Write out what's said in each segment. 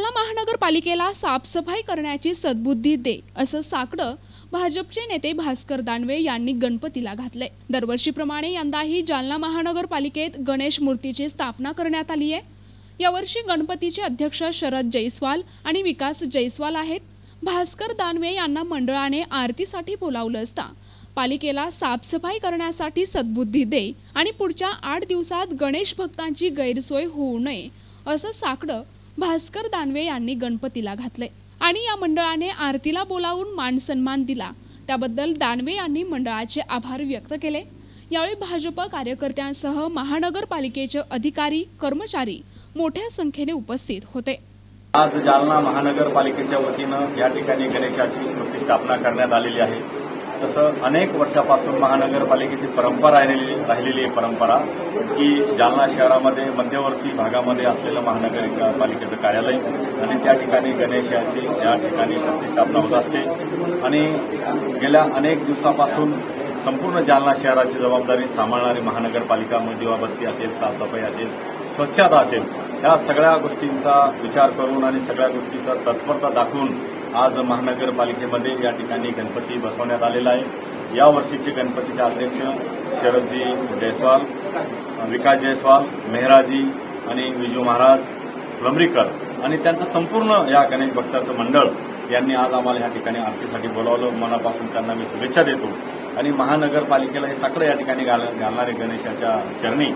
जालना महानगरपालिकेला साफसफाई करण्याची सद्बुद्धी दे असं साकडं भाजपचे नेते भास्कर दानवे यांनी गणपतीला घातले दरवर्षीप्रमाणे यंदाही जालना महानगरपालिकेत गणेश मूर्तीची स्थापना करण्यात आली आहे. यावर्षी गणपतीचे अध्यक्ष शरद जयस्वाल आणि विकास जयस्वाल आहेत. भास्कर दानवे यांना मंडळाने आरतीसाठी बोलावलं असता पालिकेला साफसफाई करण्यासाठी सद्बुद्धी दे आणि पुढच्या आठ दिवसात गणेश भक्तांची गैरसोय होऊ नये असं साकडं भास्कर दानवे यांनी गणपतीला घातले आणि या मंडळाने आरतीला बोलावून मान सन्मान दिला. त्याबद्दल दानवे यांनी मंडळाचे आभार व्यक्त केले. यावेळी भाजप कार्यकर्त्यांसह महानगरपालिकेचे अधिकारी कर्मचारी मोठ्या संख्येने उपस्थित होते. आज जालना महानगरपालिकेच्या वतीनं या ठिकाणी गणेशाची प्रतिष्ठापना करण्यात आलेली आहे. तसं अनेक वर्षापासून महानगरपालिकेची परंपरा राहिलेली राहिलेली आहे परंपरा की जालना शहरामध्ये मध्यवर्ती भागामध्ये असलेलं महानगरपालिकेचं कार्यालय आणि त्या ठिकाणी गणेशाची या ठिकाणी प्रतिष्ठापना होत असते. आणि गेल्या अनेक दिवसापासून संपूर्ण जालना शहराची जबाबदारी सांभाळणारी महानगरपालिका मग दिवाबत्ती असेल साफसफाई असेल स्वच्छता असेल या सगळ्या गोष्टींचा विचार करून आणि सगळ्या गोष्टीचा तत्परता दाखवून आज महानगरपालिकेमध्ये या ठिकाणी गणपती बसवण्यात आलेला आहे. या वर्षीचे गणपतीचे अध्यक्ष शरदजी जयस्वाल विकास जयस्वाल मेहराजी आणि विजू महाराज फुलंब्रीकर आणि त्यांचं संपूर्ण या गणेश भक्ताचं मंडळ यांनी आज आम्हाला या ठिकाणी आरतीसाठी बोलावलं. मनापासून त्यांना मी शुभेच्छा देतो. आणि महानगरपालिकेला हे सगळं या ठिकाणी घाल घालणारे गणेशाच्या चरणी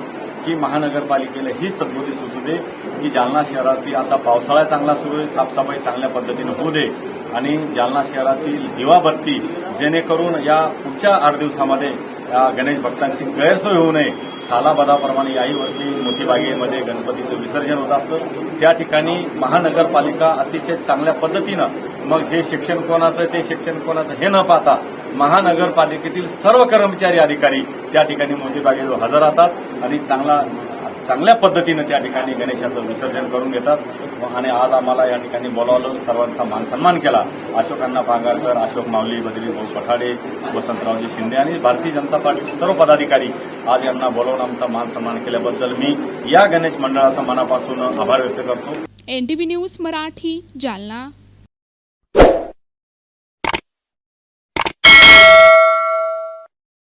की महानगरपालिकेला ही सद्बुद्धी सुचू दे की जालना शहरातील आता पावसाळा चांगला सुरू आहे साफसफाई चांगल्या पद्धतीनं होऊ दे. आणि जालना शहरातील दिवाबत्ती जेणेकरून या पुढच्या आठ दिवसामध्ये या गणेश भक्तांची गैरसोय होऊ नये. सालाबदाप्रमाणे याही वर्षी मोतीबागेमध्ये गणपतीचं विसर्जन होत असतं. त्या ठिकाणी महानगरपालिका अतिशय चांगल्या पद्धतीनं मग हे शिक्षण कोणाचं ते शिक्षण कोणाचं हे न पाहता महानगरपालिकेतील सर्व कर्मचारी अधिकारी त्या ठिकाणी मोतीबागेजवळ हजर राहतात आणि चांगला चांगल्या पद्धतीनं त्या ठिकाणी गणेशाचं विसर्जन करून घेतात. आणि आज आम्हाला या ठिकाणी बोलावलं सर्वांचा मान सन्मान केला. अशोकांना अण्णा पांगारकर अशोक माऊली बदली भाऊ पठाडे वसंतरावजी शिंदे आणि भारतीय जनता पार्टीचे सर्व पदाधिकारी आज यांना बोलावून आमचा मान सन्मान केल्याबद्दल मी या गणेश मंडळाचा मनापासून आभार व्यक्त करतो. N news Marathi Jalna.